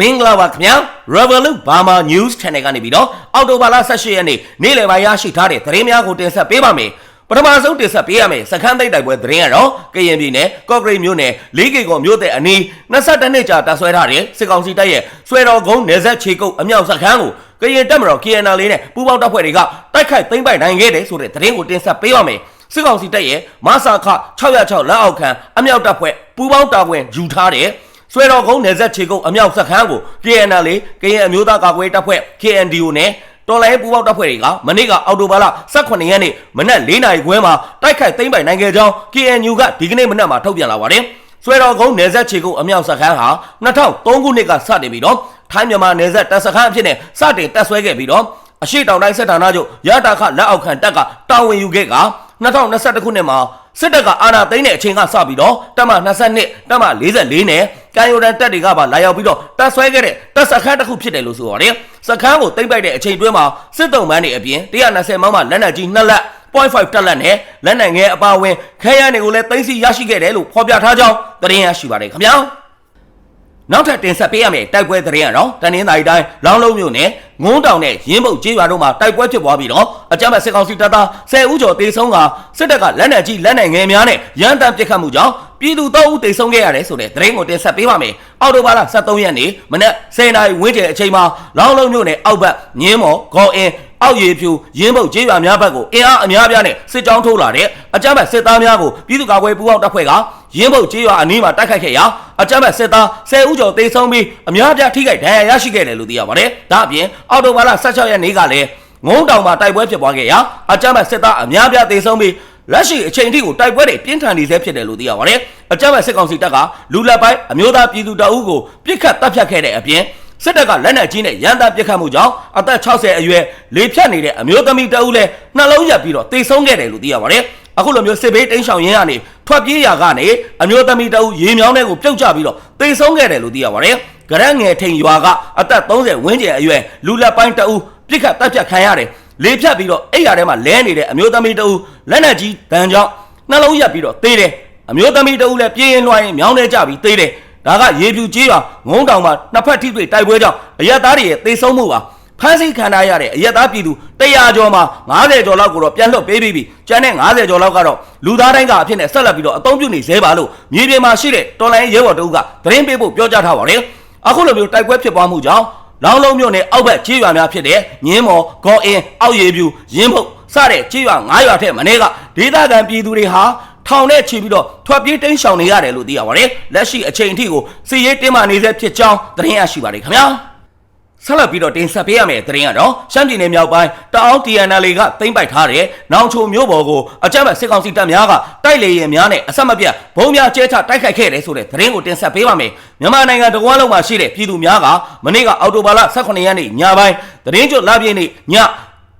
မင်္ဂလာပါခင်ဗျာ Revolut Burma News Channel ကနေပြီးတော့အော်တိုဘာလ18ရက်နေ့နေ့လယ်ပိုင်းရရှိထားတဲ့သတင်းများကိုတင်ဆက်ပေးပါမယ်ပထမဆုံးတင်ဆက်ပေးရမယ်စခန်းသိပ်တိုက်ပွဲသတင်းကတော့ကရင်ပြည်နယ်ကော့ဂရိတ်မြို့နယ်လေးကေကောမြို့တဲ့အနီး22နှစ်ကြာတပ်ဆွဲထားတဲ့စစ်ကောင်စီတပ်ရဲ့ဆွဲတော်ကုန်းနေဆက်ချေကုတ်အမြောက်စခန်းကိုကရင်တပ်မတော် KNL လေးနဲ့ပူးပေါင်းတပ်ဖွဲ့တွေကတိုက်ခိုက်သိမ်းပိုက်နိုင်ခဲ့တယ်ဆိုတဲ့သတင်းကိုတင်ဆက်ပေးပါမယ်စစ်ကောင်စီတပ်ရဲ့မဆာခ606လက်အောက်ခံအမြောက်တပ်ဖွဲ့ပူးပေါင်းတာဝန်ယူထားတဲ့ ဆွဲတော်ကုန်းနယ်ဆက်ခြေကုပ်အမြောက်စခန်းကို KNL လေကရင်အမျိုးသားကာကွယ်ရေးတပ်ဖွဲ့ KNDO နဲ့တော်လိုင်းပူးပေါင်းတပ်ဖွဲ့တွေကမနေ့ကအောက်တိုဘာလ18ရက်နေ့မနက်4နာရီခွဲမှာတိုက်ခိုက်သိမ်းပိုက်နိုင်ခဲ့ကြောင်း KNU ကဒီကနေ့မနက်မှာထုတ်ပြန်လာပါတယ်။ဆွဲတော်ကုန်းနယ်ဆက်ခြေကုပ်အမြောက်စခန်းဟာ2003ခုနှစ်ကစတင်ပြီးတော့ထိုင်းမြန်မာနယ်ဆက်တပ်စခန်းအဖြစ်နဲ့စတင်တပ်ဆွဲခဲ့ပြီးတော့အရှိတောင်တိုင်းစစ်ဌာနချုပ်ရတာခလက်အောက်ခံတပ်ကတာဝန်ယူခဲ့က2021ခုနှစ်မှာစစ်တပ်ကအာဏာသိမ်းတဲ့အချိန်ကစပြီးတော့တပ်မ22တပ်မ44နဲ့ ကံရိုဒန်တပ်တွေကပါလာရောက်ပြီးတော့တပ်ဆွဲခဲ့တဲ့တပ်စခန်းတစ်ခုဖြစ်တယ်လို့ဆိုပါတယ်စခန်းကိုသိမ်းပိုက်တဲ့အချိန်တွင်းမှာစစ်တုံးပန်းတွေအပြင်120မောင်းမှလက်နက်ကြီး2လက်0.5တက်လက်နဲ့လက်နက်ငယ်အပါအဝင်ခဲယမ်းတွေကိုလည်းသိမ်းဆည်းရရှိခဲ့တယ်လို့ဖော်ပြထားကြောင်းသတင်းရရှိပါတယ်ခင်ဗျာ နောက်ထပ်တင်ဆက်ပေးရမယ့်တိုက်ပွဲသတင်းကတော့တနင်္သာရီတိုင်းလောင်းလုံးမြို့နယ်ငုံတောင်နဲ့ရင်းပုတ်ကျေးရွာတို့မှာတိုက်ပွဲဖြစ်ပွားပြီးတော့အကြမ်းဖက်စစ်ကောင်စီတပ်သား10ဦးကျော်တေဆုံးကစစ်တပ်ကလက်နက်ကြီးလက်နက်ငယ်များနဲ့ရန်တမ်းပစ်ခတ်မှုကြောင့်ပြည်သူ3ဦးတေဆုံးခဲ့ရတယ်ဆိုတဲ့သတင်းကိုတင်ဆက်ပေးပါမယ်။အော်တိုဘာလ23ရက်နေ့မနက်10:00နာရီဝန်းကျင်အချိန်မှာလောင်းလုံးမြို့နယ်အောက်ဘက်ညင်းမော်ဂေါ်အင်းအောက်ရည်ဖြူရင်းပုတ်ကျေးရွာများဘက်ကိုအင်အားအများပြားနဲ့စစ်ကြောင်းထိုးလာတဲ့အကြမ်းဖက်စစ်သားများကိုပြည်သူ့ကာကွယ်ပူးပေါင်းတပ်ဖွဲ့က ရင်းပုတ်ကျေးရွာအနီးမှာတိုက်ခိုက်ခဲ့ရာအကြမ်းဖက်စစ်သား10ဦးကျော်တေဆုံးပြီးအများပြားထိခိုက်ဒဏ်ရာရရှိခဲ့တယ်လို့သိရပါတယ်။ဒါအပြင်အော်တိုဘာလ16ရက်နေ့ကလည်းငုံတောင်မှာတိုက်ပွဲဖြစ်ပွားခဲ့ရာအကြမ်းဖက်စစ်သားအများပြားတေဆုံးပြီးလက်ရှိအချိန်ထိကိုတိုက်ပွဲတွေပြင်းထန်နေဆဲဖြစ်တယ်လို့သိရပါတယ်။အကြမ်းဖက်စစ်ကောင်စီတပ်ကလူလက်ပိုင်းအမျိုးသားပြည်သူတပ်ဦးကိုပြစ်ခတ်တပ်ဖြတ်ခဲ့တဲ့အပြင်စစ်တပ်ကလက်နက်ကြီးနဲ့ရန်တပ်ပစ်ခတ်မှုကြောင့်အသက်60အရွယ်လေဖြတ်နေတဲ့အမျိုးသမီးတဦးလည်းနှလုံးရက်ပြီးတော့တေဆုံးခဲ့တယ်လို့သိရပါတယ်။အခုလိုမျိုးစစ်ဘေးတိမ်းရှောင်ရင်းကနေ ထွက်ပြေးရာကနေအမျိုးသမီးတဦးရေမြောင်းတဲ့ကိုပြုတ်ကျပြီးတော့တေဆုံးခဲ့တယ်လို့သိရပါတယ်။ကြရက်ငယ်ထိန်ရွာကအသက်30ဝန်းကျင်အရွယ်လူလက်ပိုင်းတဦးပြစ်ခတ်တပ်ဖြတ်ခံရတယ်။လေဖြတ်ပြီးတော့အိယာထဲမှာလဲနေတဲ့အမျိုးသမီးတဦးလက်နက်ကြီးတန်းကြောင့်နှလုံးရက်ပြီးတော့တေးတယ်။အမျိုးသမီးတဦးလည်းပြေးရင်လွှားရင်မြောင်းနေကြပြီးတေးတယ်။ဒါကရေပြူကြီးရွာငုံတောင်မှာနှစ်ဖက်ထိတွေ့တိုက်ပွဲကြောင့်အရက်သားတွေရဲ့သေဆုံးမှုပါ ဖမ်းဆီးခံရရတဲ့အရက်သားပြည်သူ100ကျော်မှာ90ကျော်လောက်ကိုတော့ပြန်လွှတ်ပေးပြီးပြီကျန်တဲ့90ကျော်လောက်ကတော့လူသားတိုင်းကအဖြစ်နဲ့ဆက်လက်ပြီးတော့အသုံးပြုနေသေးပါလို့မြေပြင်မှာရှိတဲ့တော်လိုင်းရဲဘော်တအုပ်ကသတင်းပေးဖို့ပြောကြားထားပါတယ်အခုလိုမျိုးတိုက်ပွဲဖြစ်ပွားမှုကြောင့်လောင်းလုံးမြို့နယ်အောက်ဘက်ခြေရွာများဖြစ်တဲ့ညင်းမော်ဂေါ်အင်းအောက်ရည်ပြူရင်းဖုတ်စတဲ့ခြေရွာ9ရွာထက်မနည်းကဒေသခံပြည်သူတွေဟာထောင်နဲ့ချီပြီးတော့ထွက်ပြေးတိမ်းရှောင်နေရတယ်လို့သိရပါတယ်လက်ရှိအချိန်အထိကိုစီရေးတင်းမာနေဆဲဖြစ်ကြောင်းသတင်းရရှိပါတယ်ခင်ဗျာ ဆက်လက်ပြီးတော့တင်ဆက်ပေးရမယ့်သတင်းကတော့ရှမ်းပြည်နယ်မြောက်ပိုင်းတအောင်း TNL ကသိမ်းပိုက်ထားတဲ့နောင်ချိုမြို့ပေါ်ကိုအကြမ်းဖက်စစ်ကောင်စီတပ်များကတိုက်လေရင်များနဲ့အဆက်မပြတ်ဘုံများကျဲချတိုက်ခိုက်ခဲ့တယ်ဆိုတဲ့သတင်းကိုတင်ဆက်ပေးပါမယ်မြန်မာနိုင်ငံတကွမ်းလုံးမှာရှိတဲ့ပြည်သူများကမနေ့ကအောက်တိုဘာလ18ရက်နေ့ညပိုင်းသတင်းကျွတ်လာပြည့်နေ့ည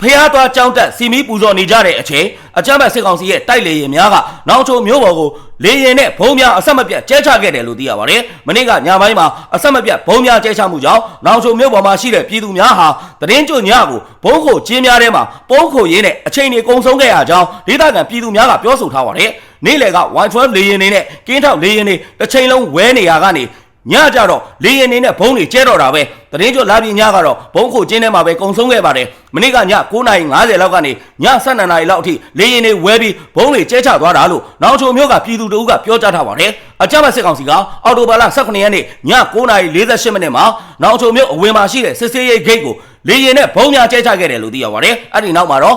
ဖျားသွားကြောင်းတက်စီမီပူဇော်နေကြတဲ့အချိန်အကြမ်းဖက်စစ်ကောင်စီရဲ့တိုက်လေရင်များကနောင်ချိုမျိုးပေါ်ကိုလေရင်နဲ့ဘုံများအဆက်မပြတ်ကျဲချခဲ့တယ်လို့သိရပါတယ်။မနေ့ကညပိုင်းမှာအဆက်မပြတ်ဘုံများကျဲချမှုကြောင့်နောင်ချိုမျိုးပေါ်မှာရှိတဲ့ပြည်သူများဟာသတင်းကြွညကိုဘုံခိုကျင်းများထဲမှာပုံးခိုရင်းနဲ့အချိန်တွေကုန်ဆုံးခဲ့ရကြောင်းဒေသခံပြည်သူများကပြောဆိုထားပါတယ်။နေ့လယ်က Y12 လေရင်တွေနဲ့ကင်းထောက်လေရင်တွေတစ်ချိန်လုံးဝဲနေရကနေ ညကြတော့လေရင်နေနဲ့ဘုံတွေကျဲတော့တာပဲတရင်ကျော်လာပြင်းညကတော့ဘုံခိုကျင်းထဲမှာပဲကုံဆုံးခဲ့ပါတယ်မနေ့ကည9:50လောက်ကနေည12:00နာရီလောက်အထိလေရင်တွေဝဲပြီးဘုံတွေကျဲချသွားတာလို့နောင်ချိုမျိုးကပြည်သူတို့ကပြောကြားထားပါတယ်အကြမ်းဖက်စစ်ကောင်စီကအော်တိုဘာလ18ရက်နေ့ည9:48မိနစ်မှာနောင်ချိုမျိုးအဝင်မှာရှိတဲ့စစ်စေးရိတ်ဂိတ်ကိုလေရင်နဲ့ဘုံများကျဲချခဲ့တယ်လို့သိရပါတယ်အဲ့ဒီနောက်မှာတော့ည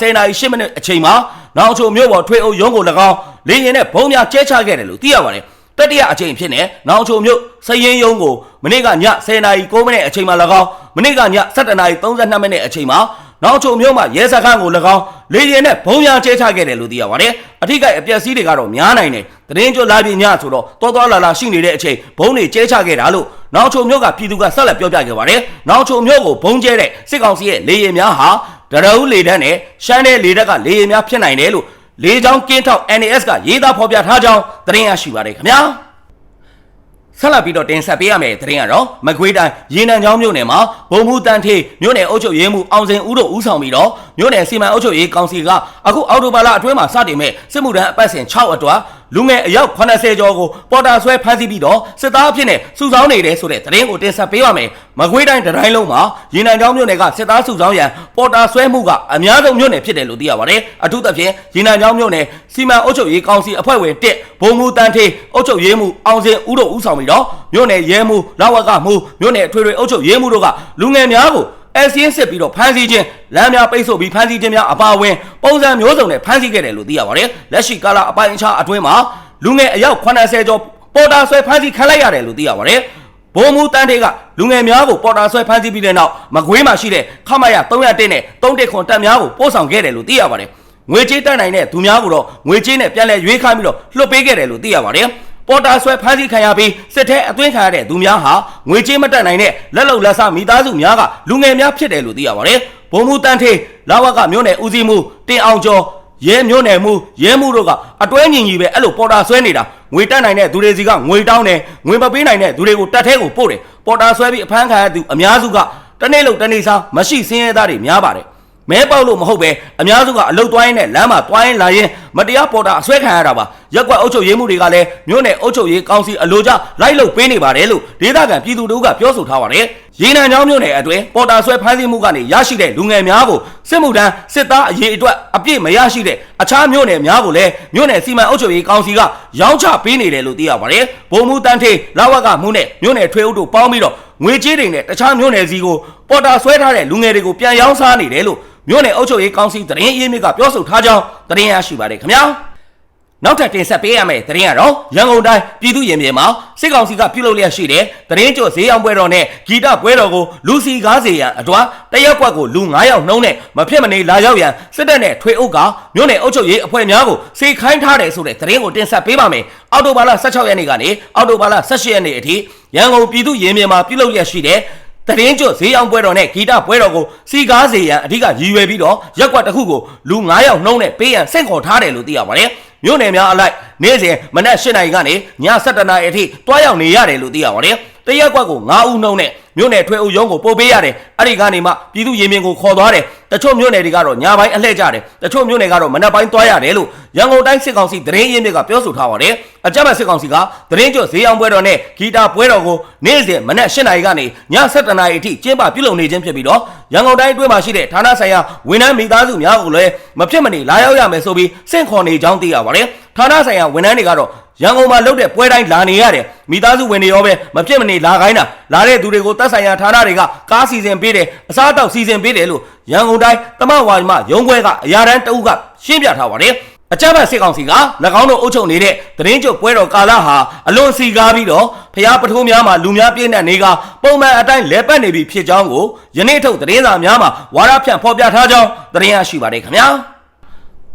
10:08မိနစ်အချိန်မှာနောင်ချိုမျိုးပေါ်ထွေအုပ်ရုံးကို၎င်းလေရင်နဲ့ဘုံများကျဲချခဲ့တယ်လို့သိရပါတယ် တတိယအချိန်ဖြစ်နေနောင်ချိုမြို့စရင်ယုံကိုမနေ့ကည10နာရီ9မိနစ်အချိန်မှာ၎င်းမနေ့ကည17နာရီ32မိနစ်အချိန်မှာနောင်ချိုမြို့မှာရဲစခန်းကို၎င်းလေရင်နဲ့ဘုံများကျဲချခဲ့တယ်လို့သိရပါတယ်အထိကိအပျက်စီးတွေကတော့များနိုင်တယ်တရင်ကျွတ်လာပြညဆိုတော့တော်တော်လာလာရှိနေတဲ့အချိန်ဘုံတွေကျဲချခဲ့တာလို့နောင်ချိုမြို့ကပြည်သူကဆက်လက်ပြောပြခဲ့ပါတယ်နောင်ချိုမြို့ကိုဘုံကျဲတဲ့စစ်ကောင်စီရဲ့လေရင်များဟာဒရဦးလေတန်းနဲ့ရှမ်းတဲ့လေတက်ကလေရင်များဖြစ်နိုင်တယ်လို့ လေချောင်းကင်းထောက် NAS ကရေးသားဖော်ပြထားကြောင်းသတင်းရရှိပါတယ်ခင်ဗျာဆက်လက်ပြီးတော့တင်ဆက်ပေးရမယ့်သတင်းကတော့မကွေးတိုင်းရေနံချောင်းမြို့နယ်မှာဘုံမှုတန်ထေးမြို့နယ်အုပ်ချုပ်ရေးမှူးအောင်စင်ဦးတို့ဦးဆောင်ပြီးတော့မြို့နယ်စီမံအုပ်ချုပ်ရေးကောင်စီကအခုအော်တိုဘာလအတွင်းမှာစတင်မဲ့စစ်မှုထမ်းအပတ်စဉ်6အတွာ လူငယ်အယောက်80ကျော်ကိုပေါ်တာဆွဲဖမ်းဆီးပြီးတော့စစ်သားအဖြစ်နဲ့စုဆောင်းနေတယ်ဆိုတဲ့သတင်းကိုတင်ဆက်ပေးပါမယ်မကွေးတိုင်းတိုင်းလုံးမှာရေနံချောင်းမြို့နယ်ကစစ်သားစုဆောင်းရန်ပေါ်တာဆွဲမှုကအများဆုံးမြို့နယ်ဖြစ်တယ်လို့သိရပါတယ်အထူးသဖြင့်ရေနံချောင်းမြို့နယ်စီမံအုပ်ချုပ်ရေးကောင်စီအဖွဲ့ဝင်1ဘုံမူတန်းထေးအုပ်ချုပ်ရေးမှုအောင်စင်ဦးတို့ဦးဆောင်ပြီးတော့မြို့နယ်ရဲမှုလောက်ဝကမှုမြို့နယ်အထွေထွေအုပ်ချုပ်ရေးမှုတို့ကလူငယ်များကို အစင်းစစ်ပြီးတော့ဖမ်းဆီးခြင်းလမ်းများပိတ်ဆို့ပြီးဖမ်းဆီးခြင်းများအပါအဝင်ပုံစံမျိုးစုံနဲ့ဖမ်းဆီးခဲ့တယ်လို့သိရပါတယ်လက်ရှိကာလအပိုင်းအခြားအတွင်းမှာလူငယ်အယောက်80ကျော်ပေါ်တာဆွဲဖမ်းဆီးခံလိုက်ရတယ်လို့သိရပါတယ်ဘုံမူတန်းတေကလူငယ်များကိုပေါ်တာဆွဲဖမ်းဆီးပြီးတဲ့နောက်မကွေးမှာရှိတဲ့ခမရ301နဲ့3တက်ခွန်တပ်များကိုပို့ဆောင်ခဲ့တယ်လို့သိရပါတယ်ငွေကြေးတက်နိုင်တဲ့သူများကိုတော့ငွေကြေးနဲ့ပြန်လည်ရွေးခိုင်းပြီးတော့လွှတ်ပေးခဲ့တယ်လို့သိရပါတယ် ပေါ်တာဆွဲဖမ်းဆီးခံရပြီးစစ်ထဲအသွင်းခံရတဲ့သူများဟာငွေကြေးမတက်နိုင်တဲ့လက်လုံလက်စားမိသားစုများကလူငယ်များဖြစ်တယ်လို့သိရပါတယ်။ဘုံမူတန်းထေးလာဝကမြို့နယ်ဦးစီးမှုတင်အောင်ကျော်ရဲမြို့နယ်မှုရဲမှုတို့ကအတွဲညီညီပဲအဲ့လိုပေါ်တာဆွဲနေတာငွေတက်နိုင်တဲ့သူတွေစီကငွေတောင်းတယ်ငွေမပေးနိုင်တဲ့သူတွေကိုတက်ထဲကိုပို့တယ်ပေါ်တာဆွဲပြီးအဖမ်းခံရသူအများစုကတနေ့လုံးတနေ့စားမရှိစင်းရဲသားတွေများပါတယ် မဲပေါက်လို့မဟုတ်ပဲအများစုကအလုတ်သွားရင်းနဲ့လမ်းမှာသွားရင်လာရင်မတရားပေါ်တာအဆွဲခံရတာပါရက်ကွက်အုပ်ချုပ်ရေးမှုတွေကလည်းမြို့နယ်အုပ်ချုပ်ရေးကောင်စီအလို့ကြလိုက်လုတ်ပေးနေပါတယ်လို့ဒေသခံပြည်သူတို့ကပြောဆိုထားပါတယ် ရေနံချောင်းမြို့နယ်အတွင်းပေါ်တာဆွဲဖမ်းဆီးမှုကနေရရှိတဲ့လူငယ်များကိုစစ်မှုထမ်းစစ်သားအရေးအတွက်အပြည့်မရရှိတဲ့အခြားမြို့နယ်များကိုလည်းမြို့နယ်စီမံအုပ်ချုပ်ရေးကောင်စီကရောင်းချပေးနေတယ်လို့သိရပါတယ်ဘုံမူတန်းထေးလာဝကမှုနဲ့မြို့နယ်ထွေအုပ်တို့ပေါင်းပြီးတော့ငွေကြေးတွေနဲ့တခြားမြို့နယ်စီကိုပေါ်တာဆွဲထားတဲ့လူငယ်တွေကိုပြန်ရောင်းစားနေတယ်လို့မြို့နယ်အုပ်ချုပ်ရေးကောင်စီတရင်အေးမြစ်ကပြောဆိုထားကြောင်းတရင်ရရှိပါတယ်ခင်ဗျာ နောက်ထပ်တင်ဆက်ပေးရမယ့်သတင်းကတော့ရန်ကုန်တိုင်းပြည်သူ့ရင်ပြင်မှာစစ်ကောင်စီကပြုလုပ်လျက်ရှိတဲ့သတင်းကျော်ဈေးအောင်ပွဲတော်နဲ့ဂီတပွဲတော်ကိုလူစီကားစေရန်အတွာတရက်ကွက်ကိုလူ9ယောက်နှုံးနဲ့မဖြစ်မနေလာရောက်ရန်စစ်တပ်နဲ့ထွေအုပ်ကမြို့နယ်အုပ်ချုပ်ရေးအဖွဲ့များကိုစေခိုင်းထားတယ်ဆိုတဲ့သတင်းကိုတင်ဆက်ပေးပါမယ်။အော်တိုဘာလ16ရက်နေ့ကနေအော်တိုဘာလ18ရက်နေ့အထိရန်ကုန်ပြည်သူ့ရင်ပြင်မှာပြုလုပ်လျက်ရှိတဲ့တရင်ကျွတ်ဈေးအောင်ပွဲတော်နဲ့ဂီတပွဲတော်ကိုစီကားစေရန်အဓိကရည်ရွယ်ပြီးတော့ရက်ကွက်တစ်ခုကိုလူ9ယောက်နှုံးနဲ့ပေးရန်စင့်ခေါ်ထားတယ်လို့သိရပါတယ်။ မြို့နယ်များအလိုက်နေ့စဉ်မနက်၈နာရီကနေည7နာရီအထိတွားရောက်နေရတယ်လို့သိရပါတယ်။တရက်ကွက်ကို9ဦးနှုံးနဲ့မြို့နယ်ထွေအုပ်ရုံးကိုပို့ပေးရတယ်။အဲ့ဒီကနေမှပြည်သူရင်မြင်ကိုခေါ်သွားတယ်။တချို့မြို့နယ်တွေကတော့ညပိုင်းအလှည့်ကြတယ်။တချို့မြို့နယ်ကတော့မနက်ပိုင်းတွားရတယ်လို့ရန်ကုန်တိုင်းစစ်ကောင်စီသတင်းရင်းမြစ်ကပြောဆိုထားပါတယ်။အကြမ်းဖက်စစ်ကောင်စီကသတင်းကျွတ်ဈေးအောင်ပွဲတော်နဲ့ဂီတာပွဲတော်ကိုနေ့စဉ်မနက်၈နာရီကနေည7နာရီအထိကျင်းပပြုလုပ်နေခြင်းဖြစ်ပြီးတော့ရန်ကုန်တိုင်းအတွင်းမှာရှိတဲ့ဌာနဆိုင်ရာဝန်ထမ်းမိသားစုများကိုလည်းမဖြစ်မနေလာရောက်ရမယ်ဆိုပြီးစင့်ခေါ်နေကြောင်းသိရပါတယ်။ဌာနဆိုင်ရာဝန်ထမ်းတွေကတော့ ရန်ကုန်မှာလုပ်တဲ့ပွဲတိုင်းလာနေရတယ်မိသားစုဝင်တွေရောပဲမဖြစ်မနေလာခိုင်းတာလာတဲ့သူတွေကိုတပ်ဆိုင်ရာဌာနတွေကကားစီစဉ်ပေးတယ်အစားအသောက်စီစဉ်ပေးတယ်လို့ရန်ကုန်တိုင်းတမဝါမရုံးခွဲကအရာတန်းတအုပ်ကရှင်းပြထားပါတယ်အကြမ်းဖက်စစ်ကောင်စီက၎င်းတို့အုပ်ချုပ်နေတဲ့သတင်းချုပ်ပွဲတော်ကာလဟာအလွန်စီကားပြီးတော့ဖျားပထိုးများမှာလူများပြည့်တဲ့နေကပုံမှန်အတိုင်းလဲပတ်နေပြီဖြစ်ကြောင်းကိုယနေ့ထုတ်သတင်းစာများမှာဝါဒဖြန့်ဖော်ပြထားကြောင်းသတင်းရရှိပါတယ်ခင်ဗျာ